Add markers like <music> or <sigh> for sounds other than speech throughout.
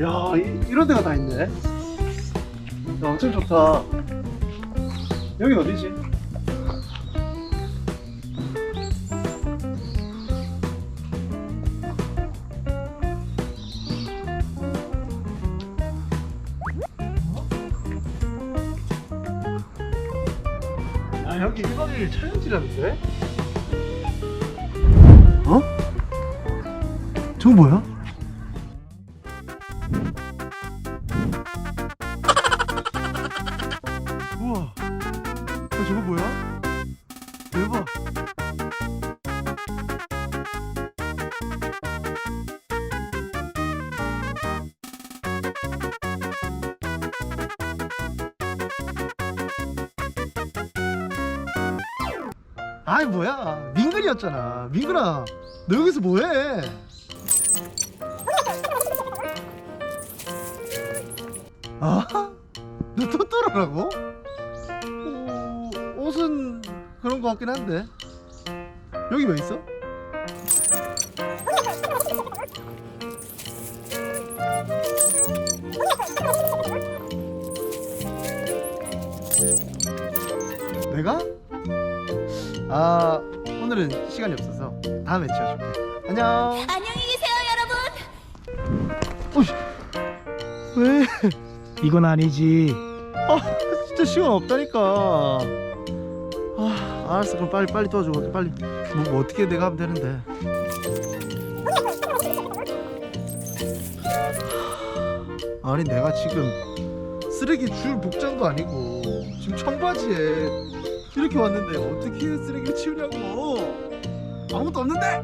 야, 이, 이런 데가 다 있네. 야, 엄청 좋다. 여긴 어디지? 아, 여기 1박 2일 촬영지라는데? 어? 저거 뭐야? 대박 아이 뭐야 민근이었잖아 민근아 너 여기서 뭐해 아? 너 토토로라고? 거 같긴 한데 여기 왜 있어? 내가? 아 오늘은 시간이 없어서 다음에 지어줄게 안녕 안녕히 계세요, 여러분. 어이씨 왜? 이건 아니지. 아 진짜 시간 없다니까 아 알았어. 그럼 빨리 빨리 도와줘. 빨리. 뭐, 뭐 어떻게 내가 하면 되는데. 아니 내가 지금 쓰레기 줄 복장도 아니고 지금 청바지에 이렇게 왔는데 어떻게 쓰레기를 치우냐고. 아무것도 없는데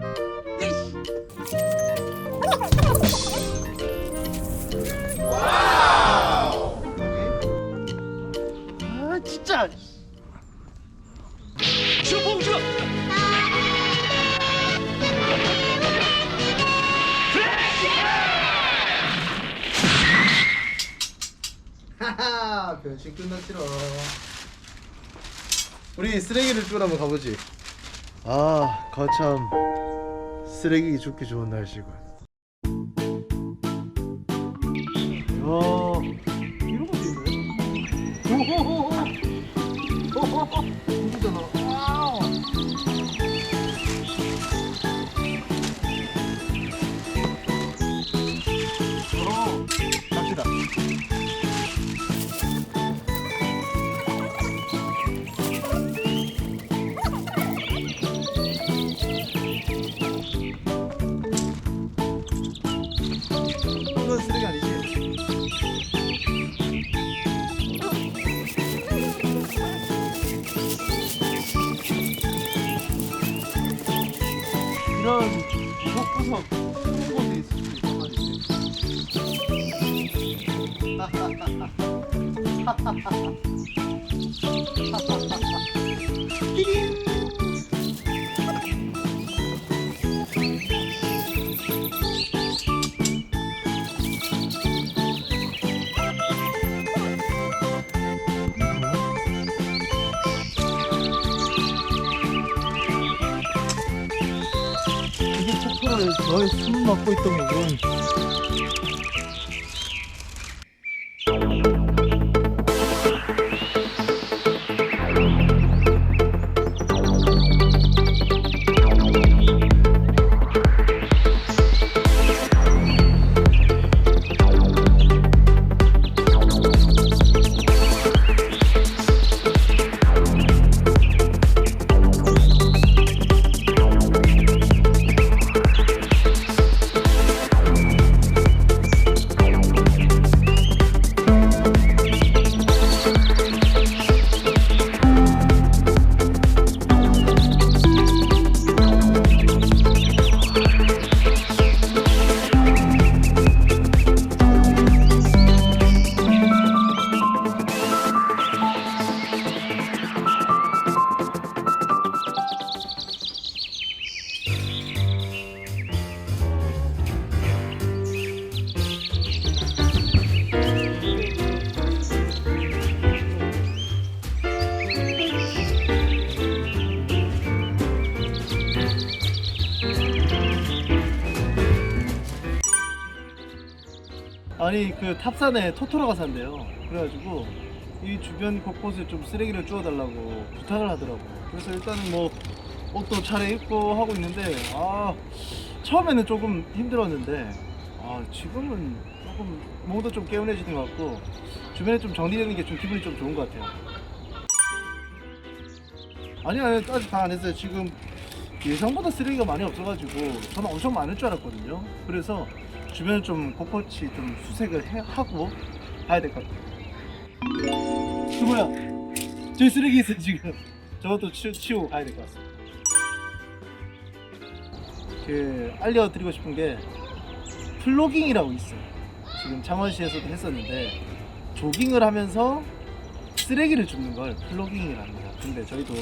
하하 <laughs> 변신 끝났지롱. 우리 쓰레기를 주우러 한번 가보지. 아 거참. 쓰레기 줍기 좋은 날씨군. 야 이런 것도 있네 오호호호 이게 토토를 너의 숨을 막고 있던 거군 아니 그 탑산에 토토로가 산대요. 그래가지고 이 주변 곳곳에 좀 쓰레기를 주워달라고 부탁을 하더라고. 그래서 일단은 뭐 옷도 차례 입고 하고 있는데 아 처음에는 조금 힘들었는데 아 지금은 조금 몸도 좀 개운해지는 것 같고 주변에 좀 정리되는 게 좀 기분이 좀 좋은 것 같아요. 아니 아니 아직 다 안 했어요. 지금 예상보다 쓰레기가 많이 없어가지고 저는 엄청 많을 줄 알았거든요. 그래서 주변을 좀 곳곳이 좀 수색을 해, 하고 가야 될 것 같아요. 그 뭐야? 저기 쓰레기 있어 지금. 저것도 치, 치우고 가야 될 것 같습니다. 그 알려드리고 싶은 게 플로깅이라고 있어요. 지금 창원시에서도 했었는데 조깅을 하면서 쓰레기를 줍는 걸 플로깅이라 합니다. 근데 저희도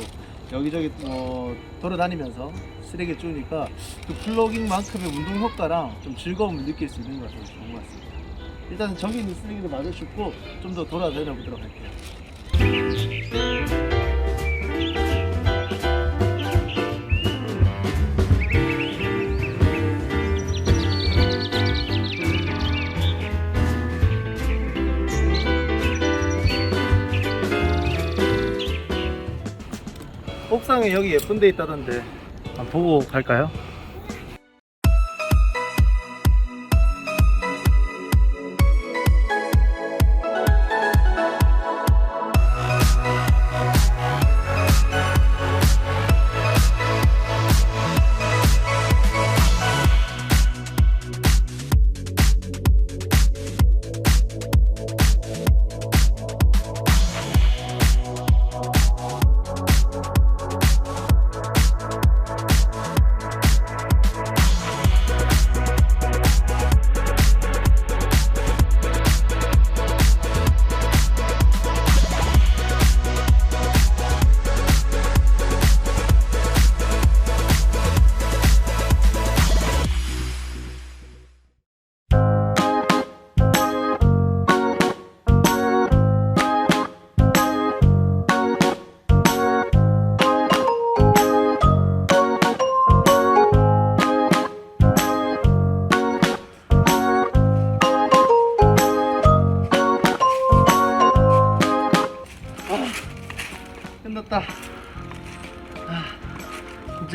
여기저기 뭐 돌아다니면서 쓰레기 주우니까 그 플로깅만큼의 운동 효과랑 좀 즐거움을 느낄 수 있는 것 같아서 좋은 것 같습니다. 일단 저기 있는 쓰레기를 마저 줍고 좀 더 돌아다녀 보도록 할게요. 여기 예쁜 데 있다던데 한번 보고 갈까요?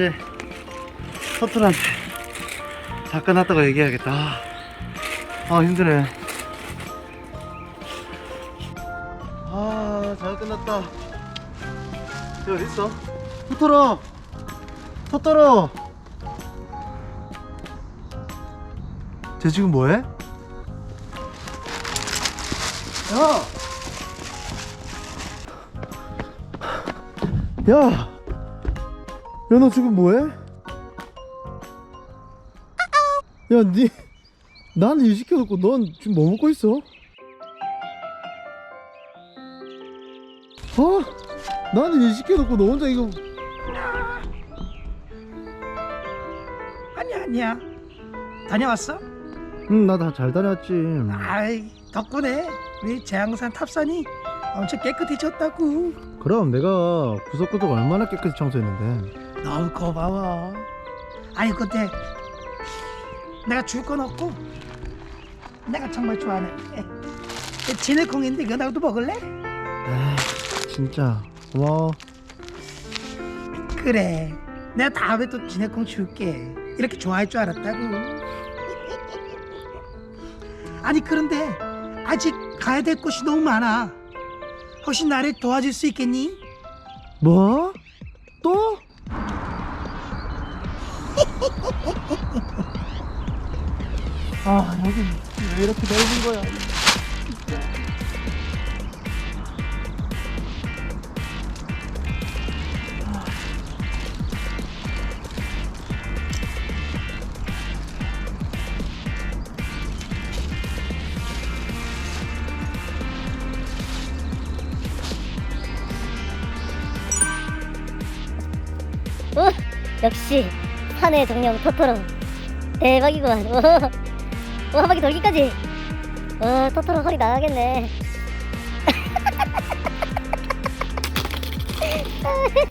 이제 서툴한테 다 끝났다고 얘기해야겠다. 아, 아, 힘드네. 아, 잘 끝났다. 쟤 어디 있어? 토토로, 토토로. 쟤 지금 뭐해? 야! 야! 야, 너 지금 뭐해? 야, 니, 나는 일 시켜놓고 넌 지금 뭐 먹고 있어? 어? 나는 일 시켜놓고 너 혼자 이거. 아니야 아니야 다녀왔어? 응, 나 다 잘 다녔지. 아이 덕분에 우리 재앙산 탑산이 엄청 깨끗해졌다고 그럼 내가 구석구석 얼마나 깨끗이 청소했는데. 너무 고마워 아니 근데 내가 줄 건 없고 내가 정말 좋아하는 에, 진해콩인데 이거 나도 먹을래? 아, 진짜 고마워. 그래 내가 다음에 또 진해콩 줄게 이렇게 좋아할 줄 알았다고 <laughs> 아니 그런데 아직 가야 될 곳이 너무 많아 혹시 나를 도와줄 수 있겠니? 뭐? 또? 왜 이렇게 넓은 거야? 어? 역시 산의 정령 토토로 대박이구만. 오, 오, 한 바퀴 돌기까지. 와, 토토로 허리 나가겠네. <laughs> 아,